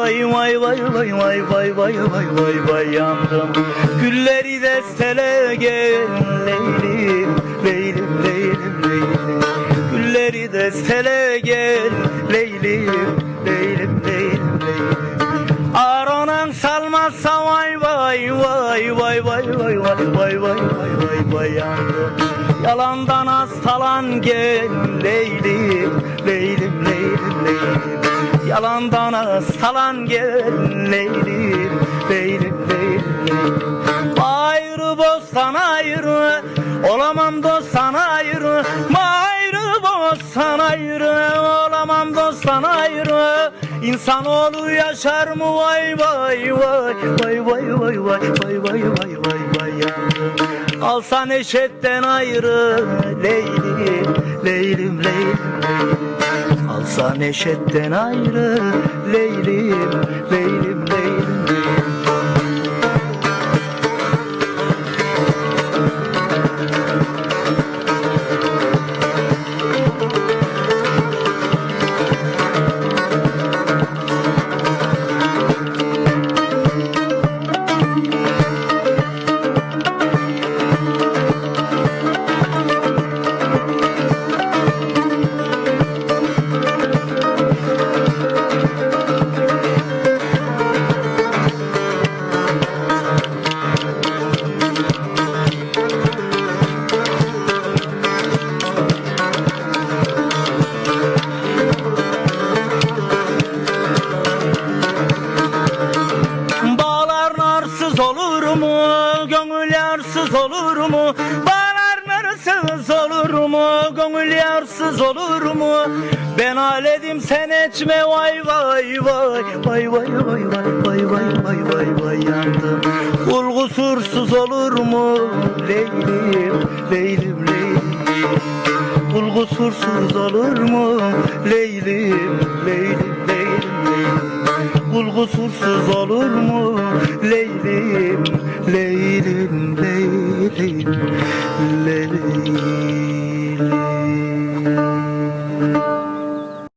vay vay vay vay yandım Gülleri destele gel Leylim Leylim Leylim Leylim Gülleri destele gel Leylim Leylim Leylim Leylim Aronan salmazsa vay vay vay vay vay vay vay vay vay vay vay vay yandım Yalandan hastalan gel Leylim Yalandan hastalan gel Leylim Leylim Leylim Ayrı bostan ayrı Olamam dosttan ayrı Ayrı bostan ayrı Olamam dosttan ayrı İnsanoğlu yaşar mı vay vay vay Vay vay vay vay vay vay vay vay vay yandım Alsa neşetten ayrı Leylim Leylim Leylim Leylim Alsa neşetten ayrı Leylim Leylim Leylim mu? Gönül yarsız olur mu? Bağlar narsız olur mu? Gönül yarsız olur mu? Ben aledim sen etme vay vay vay Vay vay vay vay vay vay vay vay vay yandım Kul kusursuz olur mu? Leylim leylim leylim Kul kusursuz olur mu? Leylim leylim leylim leylim Kul kusursuz olur mu? Leylim, leylim, leylim, leylim